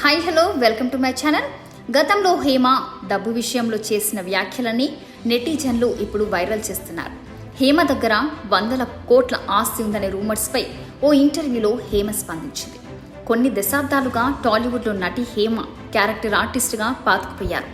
Hi hello welcome to my channel గతంలో హేమ డబ్బు విషయంలో చేసిన వ్యాఖ్యలని నెటిజన్లు ఇప్పుడు వైరల్ చేస్తున్నారు. హేమ దగ్గర వందల కోట్ల ఆస్తి ఉందనే రూమర్స్పై ఓ ఇంటర్వ్యూలో హేమ స్పందించింది. కొన్ని దశాబ్దాలుగా టాలీవుడ్లో నటి హేమ క్యారెక్టర్ ఆర్టిస్ట్గా పాతుకుపోయారు.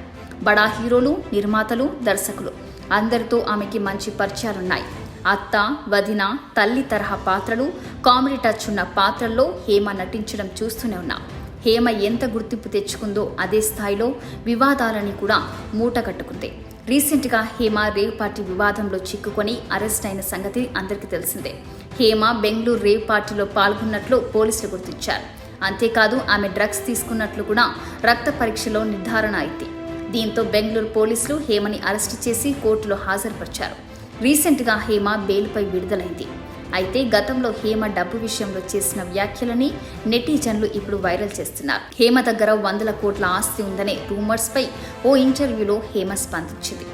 బడా హీరోలు నిర్మాతలు దర్శకులు అందరితో ఆమెకి మంచి పరిచయాలున్నాయి. అత్త వదిన తల్లి తరహా పాత్రలు కామెడీ టచ్ ఉన్న పాత్రల్లో హేమ నటించడం చూస్తూనే ఉన్నాం. హేమ ఎంత గుర్తింపు తెచ్చుకుందో అదే స్థాయిలో వివాదాలని కూడా మూట కట్టుకుంది. రీసెంట్గా హేమ రేవ్ పార్టీ వివాదంలో చిక్కుకొని అరెస్ట్ అయిన సంగతి అందరికీ తెలిసిందే. హేమ బెంగళూరు రేవ్ పార్టీలో పాల్గొన్నట్లు పోలీసులు గుర్తించారు. అంతేకాదు ఆమె డ్రగ్స్ తీసుకున్నట్లు కూడా రక్త పరీక్షలో నిర్ధారణ అయింది. దీంతో బెంగళూరు పోలీసులు హేమని అరెస్టు చేసి కోర్టులో హాజరుపరిచారు. రీసెంట్గా హేమ బెయిల్పై విడుదలైంది. అయితే గతంలో హేమ డబ్బు విషయంలో చేసిన వ్యాఖ్యలని నెటిజన్లు ఇప్పుడు వైరల్ చేస్తున్నారు. హేమ దగ్గర వందల కోట్ల ఆస్తి ఉందనే రూమర్స్పై ఓ ఇంటర్వ్యూలో హేమ స్పందించింది.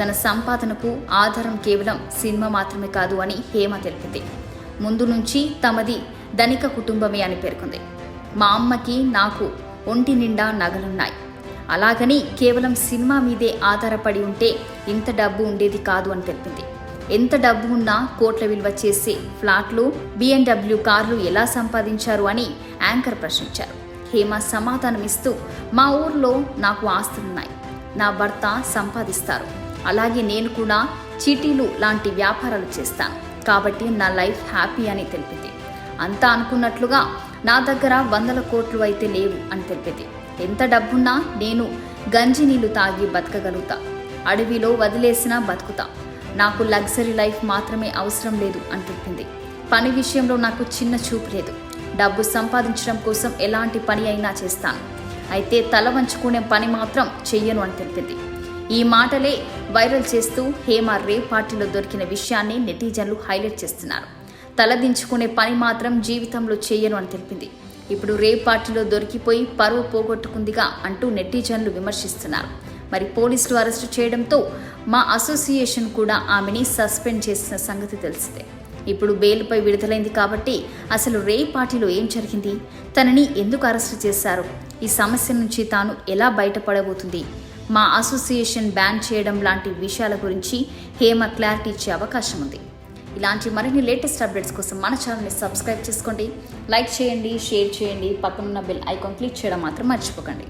తన సంపాదనకు ఆధారం కేవలం సినిమా మాత్రమే కాదు అని హేమ తెలిపింది. ముందు నుంచి తమది ధనిక కుటుంబమే అని పేర్కొంది. మా అమ్మకి నాకు ఒంటి నిండా నగలున్నాయి. అలాగని కేవలం సినిమా మీదే ఆధారపడి ఉంటే ఇంత డబ్బు ఉండేది కాదు అని తెలిపింది. ఎంత డబ్బు ఉన్నా కోట్ల విలువ చేసే ఫ్లాట్లు బిఎండబ్ల్యూ కార్లు ఎలా సంపాదించారు అని యాంకర్ ప్రశ్నించారు. హేమ సమాధానం ఇస్తూ మా ఊర్లో నాకు ఆస్తులున్నాయి. నా భర్త సంపాదిస్తారు. అలాగే నేను కూడా చీటీలు లాంటి వ్యాపారాలు చేస్తాను. కాబట్టి నా లైఫ్ హ్యాపీ అని తెలిపింది. అంతా అనుకున్నట్లుగా నా దగ్గర వందల కోట్లు అయితే లేవు అని తెలిపింది. ఎంత డబ్బున్నా నేను గంజి నీళ్ళు తాగి బతకగలుగుతా. అడవిలో వదిలేసినా బతుకుతా. నాకు లగ్జరీ లైఫ్ మాత్రమే అవసరం లేదు అని చెప్పింది. పని విషయంలో నాకు చిన్న చూపు లేదు. డబ్బు సంపాదించడం కోసం ఎలాంటి పని అయినా చేస్తాను. అయితే తల వంచుకునే పని మాత్రం చెయ్యను అని తెలిపింది ఈ మాటలే వైరల్ చేస్తూ హేమ రే పార్టీలో దొరికిన విషయాన్ని నెటిజన్లు హైలైట్ చేస్తున్నారు. తలదించుకునే పని మాత్రం జీవితంలో చేయను అని తెలిపింది ఇప్పుడు రే పార్టీలో దొరికిపోయి పరువు పోగొట్టుకుందిగా అంటూ నెటిజన్లు విమర్శిస్తున్నారు. మరి పోలీసులు అరెస్టు చేయడంతో మా అసోసియేషన్ కూడా ఆమెని సస్పెండ్ చేసిన సంగతి తెలిసిందే. ఇప్పుడు బెయిల్పై విడుదలైంది కాబట్టి అసలు రే పార్టీలో ఏం జరిగింది? తనని ఎందుకు అరెస్టు చేశారు? ఈ సమస్య నుంచి తాను ఎలా బయటపడబోతుంది? మా అసోసియేషన్ బ్యాన్ చేయడం లాంటి విషయాల గురించి హేమ క్లారిటీ ఇచ్చే అవకాశం ఉంది. ఇలాంటి మరిన్ని లేటెస్ట్ అప్డేట్స్ కోసం మన ఛానల్ని సబ్స్క్రైబ్ చేసుకోండి. లైక్ చేయండి షేర్ చేయండి. పక్కనున్న బెల్ ఐకాన్ క్లిక్ చేయడం మాత్రం మర్చిపోకండి.